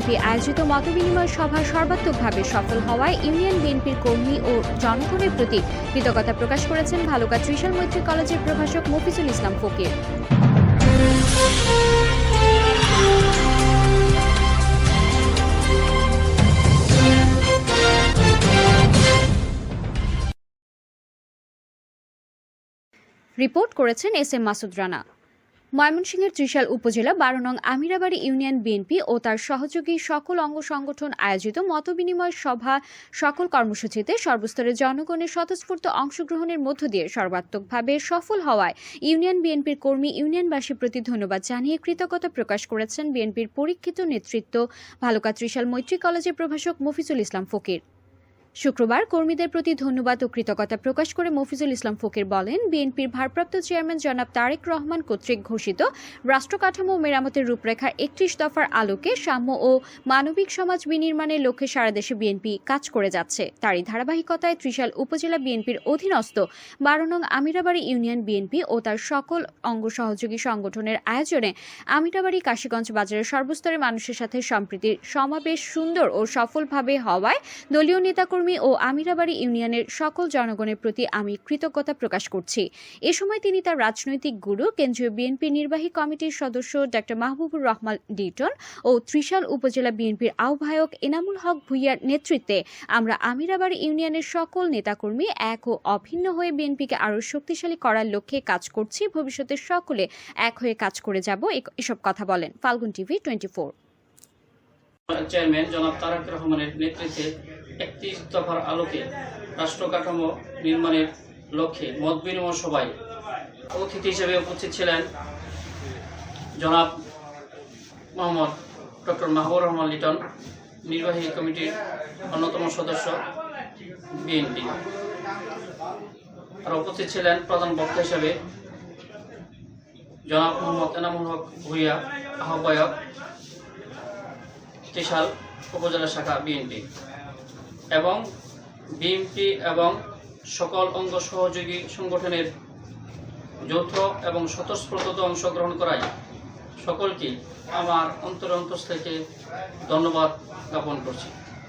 BNP আয়োজিত মতবিনিময় সভা সর্বাত্মকভাবে সফল হওয়ায় ইউনিয়ন বিএনপির কর্মী ও জনগণের প্রতি কৃতজ্ঞতা প্রকাশ করেছেন ভালুকা ত্রিশাল মৈত্রী কলেজের প্রভাষক মফিজুল ইসলাম ফকির। রিপোর্ট করেছেন এস এম মাসুদ রানা। ময়মনসিংহের ত্রিশাল উপজেলা বারো নং আমিরাবাড়ি ইউনিয়ন বিএনপি ও তার সহযোগী সকল অঙ্গ সংগঠন আয়োজিত মতবিনিময় সভা সকল কর্মসূচিতে সর্বস্তরের জনগণের স্বতঃস্ফূর্ত অংশগ্রহণের মধ্য দিয়ে সর্বাত্মকভাবে সফল হওয়ায় ইউনিয়ন বিএনপির কর্মী ইউনিয়নবাসীর প্রতি ধন্যবাদ জানিয়ে কৃতজ্ঞতা প্রকাশ করেছেন বিএনপির পরীক্ষিত নেতৃত্ব, ভালুকা ত্রিশাল মৈত্রী কলেজের প্রভাষক মফিজুল ইসলাম ফকির। শুক্রবার কর্মীদের প্রতি ধন্যবাদ ও কৃতজ্ঞতা প্রকাশ করে মফিজুল ইসলাম ফকির বলেন, বিএনপির ভারপ্রাপ্ত চেয়ারম্যান জনাব তারেক রহমান কর্তৃক ঘোষিত রাষ্ট্র কাঠামো মেরামতের রূপরেখার একত্রিশ দফার আলোকে সাম্য ও মানবিক সমাজ বিনির্মাণের লক্ষ্যে সারা দেশে বিএনপি কাজ করে যাচ্ছে। তারই ধারাবাহিকতায় ত্রিশাল উপজেলা বিএনপির অধীনস্থ বারো নং আমিরাবাড়ি ইউনিয়ন বিএনপি ও তার সকল অঙ্গ সহযোগী সংগঠনের আয়োজনে আমিরাবাড়ি কাশীগঞ্জ বাজারের সর্বস্তরের মানুষের সাথে সম্প্রীতির সমাবেশ সুন্দর ও সফলভাবে হওয়ায় দলীয় নেতাকর্মী ও আমিরাবাড়ি ইউনিয়নের সকল জনগণের প্রতি আমি কৃতজ্ঞতা প্রকাশ করছি। এ সময় তিনি তার রাজনৈতিক গুরু, কেন্দ্রীয় বিএনপি নির্বাহী কমিটির সদস্য ডাক্তার মাহবুবুর রহমান ডিটন ও ত্রিশাল উপজেলা বিএনপির আহ্বায়ক এনামুল হক ভুইয়ার নেতৃত্বে আমরা আমিরাবাড়ি ইউনিয়নের সকল নেতাকর্মী এক ও অভিন্ন হয়ে বিএনপিকে আরও শক্তিশালী করার লক্ষ্যে কাজ করছি। ভবিষ্যতে সকলে এক হয়ে কাজ করে যাব। এসব কথা বলেন ফাল্গুন টিভি টোয়েন্টি চেয়ারম্যান জনাব তারেক রহমানের নেতৃত্বে একত্রিশ দফার আলোকে রাষ্ট্র কাঠামো নির্মাণের লক্ষ্যে মত বিনিময় সভায় অতিথি হিসেবে উপস্থিত ছিলেন জনাব মোহাম্মদ ডক্টর মাহবুর রহমান লিটন, নির্বাহী কমিটির অন্যতম সদস্য বিএনপি। আর উপস্থিত ছিলেন প্রধান বক্তা হিসেবে জনাব মোহাম্মদ এনামুল হক ভুইয়া, আহ্বায়ক ত্রিশাল উপজেলা শাখা বিএনপি এবং বিএনপি এবং সকল অঙ্গ সহযোগী সংগঠনের যৌথ এবং স্বতঃস্ফূর্ত অংশগ্রহণ করায় সকলকে আমার অন্তর অন্তর থেকে ধন্যবাদ জ্ঞাপন করছি।